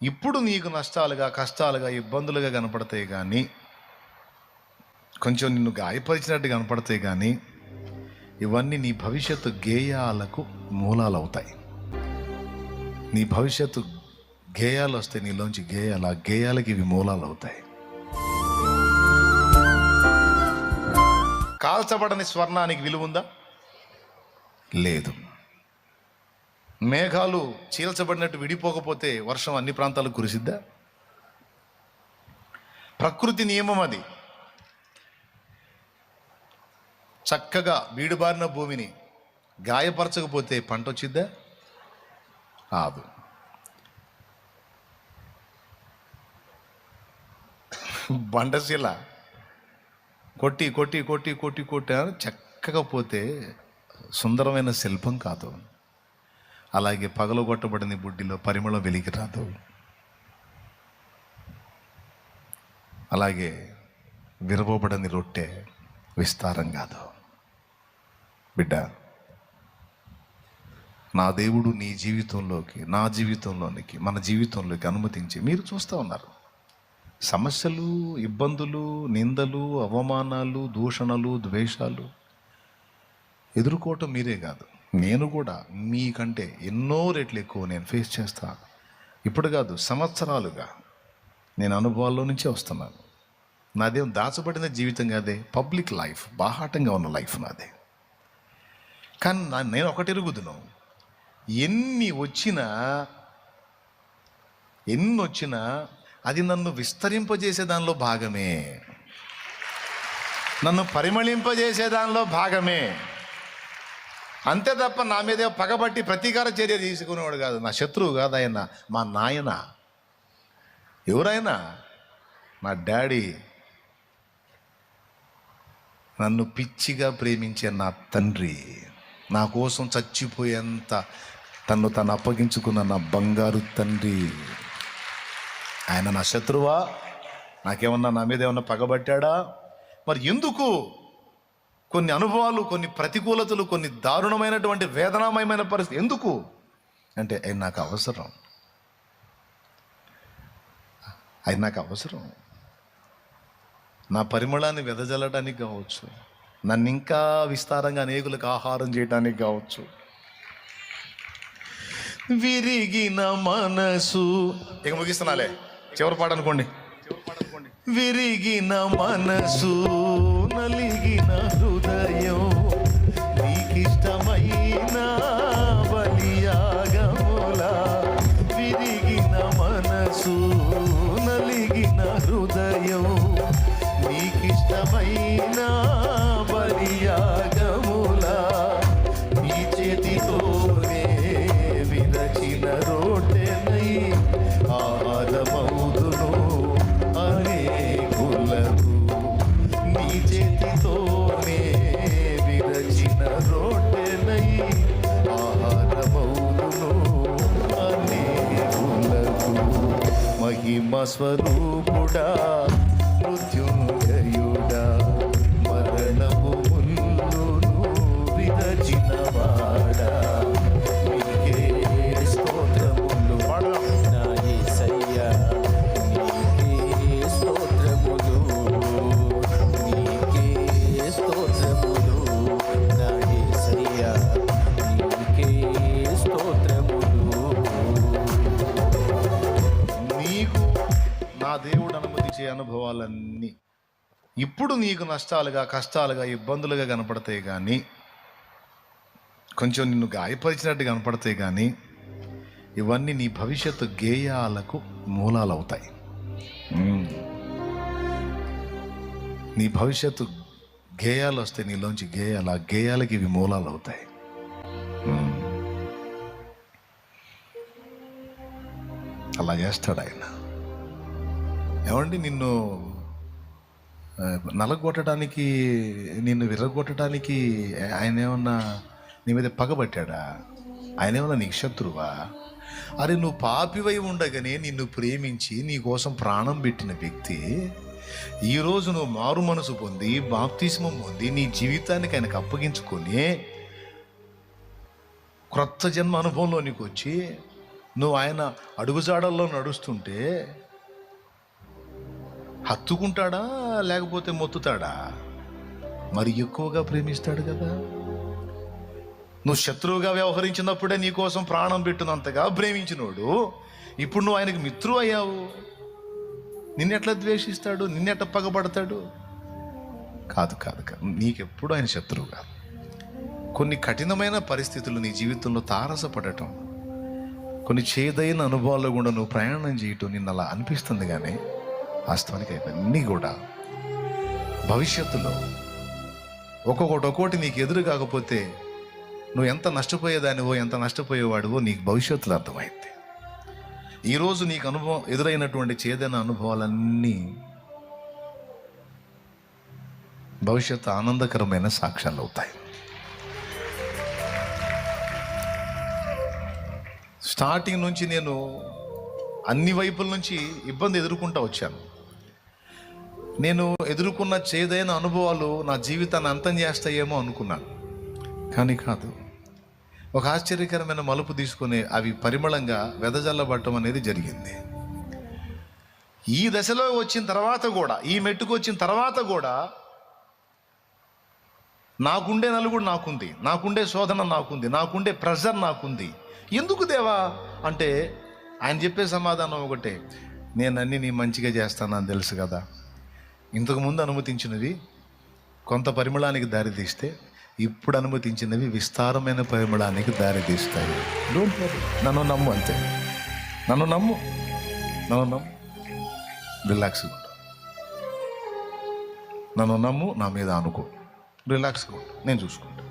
ఇప్పుడు నీకు నష్టాలుగా కష్టాలుగా ఇబ్బందులుగా కనపడతాయి కానీ కొంచెం నిన్ను గాయపరిచినట్టు కనపడతాయి కానీ ఇవన్నీ నీ భవిష్యత్తు గేయాలకు మూలాలు అవుతాయి నీ భవిష్యత్తు గేయాలు వస్తే నీలోంచి గేయాలు ఆ గేయాలకి ఇవి మూలాలు అవుతాయి కాల్చబడని స్వర్ణానికి విలువ ఉందా? లేదు. మేఘాలు చీల్చబడినట్టు విడిపోకపోతే వర్షం అన్ని ప్రాంతాలకు కురిసిద్దా? ప్రకృతి నియమం అది. చక్కగా బీడుబారిన భూమిని గాయపరచకపోతే పంట వచ్చిద్దా? రాదు బండశీల కొట్టి కొట్టి కొట్టి కొట్టి కొట్టి చక్కగా పోతే సుందరమైన శిల్పం కాదు. అలాగే పగలగొట్టబడిన బుడ్డిలో పరిమళం వెలికి రాదు. అలాగే విరవబడని రొట్టె విస్తారం కాదు. బిడ్డ నా దేవుడు నీ జీవితంలోకి నా జీవితంలోనికి మన జీవితంలోకి అనుమతించి మీరు చూస్తూ ఉన్నారు. సమస్యలు ఇబ్బందులు నిందలు అవమానాలు దూషణలు ద్వేషాలు ఎదుర్కోవటం మీరే కాదు. నేను కూడా మీకంటే ఎన్నో రెట్లు ఎక్కువ నేను ఫేస్ చేస్తా. ఇప్పుడు కాదు సంవత్సరాలుగా నేను అనుభవాల్లో నుంచే వస్తున్నాను. నాదేం దాచబడిన జీవితం కాదే పబ్లిక్ లైఫ్ బాహాటంగా ఉన్న లైఫ్ నాదే. కానీ నా నేను ఒకటి ఎరుగుదును ఎన్ని వచ్చినా ఎన్ని వచ్చినా అది నన్ను విస్తరింపజేసే దానిలో భాగమే. నన్ను పరిమళింపజేసే దానిలో భాగమే. అంతే తప్ప నా మీద పగబట్టి ప్రతీకార చర్య తీసుకునేవాడు కాదు. నా శత్రువు కాదు ఆయన మా నాయన. ఎవరైనా నా డాడీ నన్ను పిచ్చిగా ప్రేమించే నా తండ్రి నా కోసం చచ్చిపోయేంత తను తను అప్పగించుకున్న నా బంగారు తండ్రి. ఆయన నా శత్రువా? నాకేమన్నా నా మీద ఏమన్నా పగబట్టాడా? మరి ఎందుకు? కొన్ని అనుభవాలు కొన్ని ప్రతికూలతలు కొన్ని దారుణమైనటువంటి వేదనామయమైన పరిస్థితి. ఎందుకు? అంటే ఆయన నాకు అవసరం. ఆయన నాకు అవసరం. నా పరిమళాన్ని వెదజల్లడానికి కావచ్చు. నన్ను ఇంకా విస్తారంగా అనేకులకు ఆహారం చేయడానికి కావచ్చు. విరిగిన మనసు. ఇక ముగిస్తున్నాలే. చివరి పాట అనుకోండి. విరిగిన మనసు. నలిగిన హృదయం. మహిమ స్వరూపుడా మృత్యుంజయుడా నా దేవుడు అనుమతించే అనుభవాలన్నీ ఇప్పుడు నీకు నష్టాలుగా కష్టాలుగా ఇబ్బందులుగా కనపడతాయి కానీ కొంచెం నిన్ను గాయపరిచినట్టు కనపడతాయి కానీ ఇవన్నీ నీ భవిష్యత్తు గేయాలకు మూలాలు అవుతాయి నీ భవిష్యత్తు గేయాలు వస్తే నీలోంచి గేయాలు ఆ గేయాలకి ఇవి మూలాలు అవుతాయి అలా చేస్తాడు ఆయన. ఏమండి నిన్ను నలగొట్టడానికి నిన్ను విరగొట్టడానికి ఆయన ఏమన్నా నీ మీద పగబట్టాడా ఆయన ఏమన్నా నీకు శత్రువా? అరే నువ్వు పాపివై ఉండగానే నిన్ను ప్రేమించి నీ కోసం ప్రాణం పెట్టిన వ్యక్తి ఈరోజు నువ్వు మారు మనసు పొంది బాప్తిస్మం పొంది నీ జీవితానికి ఆయనకు అప్పగించుకొని క్రొత్త జన్మ అనుభవంలోనికి వచ్చి నువ్వు ఆయన అడుగుజాడల్లో నడుస్తుంటే హత్తుకుంటాడా లేకపోతే మొత్తుతాడా? మరి ఎక్కువగా ప్రేమిస్తాడు కదా. నువ్వు శత్రువుగా వ్యవహరించినప్పుడే నీ కోసం ప్రాణం పెట్టినంతగా ప్రేమించినోడు ఇప్పుడు నువ్వు ఆయనకు మిత్రు అయ్యావు. నిన్నెట్లా ద్వేషిస్తాడు? నిన్నెట్లా పగబడతాడు? కాదు కాదు కాదు. నీకెప్పుడు ఆయన శత్రువు కాదు. కొన్ని కఠినమైన పరిస్థితులు నీ జీవితంలో తారసపడటం కొన్ని చేదైన అనుభవాల్లో కూడా నువ్వు ప్రయాణం చేయటం నిన్న అలా అనిపిస్తుంది కానీ వాస్తవానికి అవన్నీ కూడా భవిష్యత్తులో ఒక్కొక్కటి ఒక్కోటి నీకు ఎదురు కాకపోతే నువ్వు ఎంత నష్టపోయేదానివో ఎంత నష్టపోయేవాడివో నీకు భవిష్యత్తులో అర్థమైంది ఈరోజు నీకు అనుభవం ఎదురైనటువంటి చేదైన అనుభవాలన్నీ భవిష్యత్తు ఆనందకరమైన సాక్ష్యాలు అవుతాయి. స్టార్టింగ్ నుంచి నేను అన్ని వైపుల నుంచి ఇబ్బంది ఎదుర్కొంటూ వచ్చాను. నేను ఎదుర్కొన్న చేదైన అనుభవాలు నా జీవితాన్ని అంతం చేస్తాయేమో అనుకున్నాను. కానీ కాదు. ఒక ఆశ్చర్యకరమైన మలుపు తీసుకునే అవి పరిమళంగా వెదజల్లబడటం అనేది జరిగింది. ఈ దశలో వచ్చిన తర్వాత కూడా ఈ మెట్టుకు వచ్చిన తర్వాత కూడా నాకుండే నలుగుడు నాకుంది నాకుండే శోధన నాకుంది నాకుండే ప్రెషర్ నాకుంది. ఎందుకు దేవా? అంటే ఆయన చెప్పే సమాధానం ఒకటే నేను అన్ని నీ మంచిగా చేస్తానని తెలుసు కదా. ఇంతకుముందు అనుమతించినవి కొంత పరిమళానికి దారితీస్తే ఇప్పుడు అనుమతించినవి విస్తారమైన పరిమళానికి దారితీస్తాయి డోంట్ నన్ను నమ్ము అంతే. నన్ను నమ్ము. నన్ను నమ్ము. రిలాక్స్గా నన్ను నమ్ము నా మీద అనుకో రిలాక్స్గా నేను చూసుకుంటాను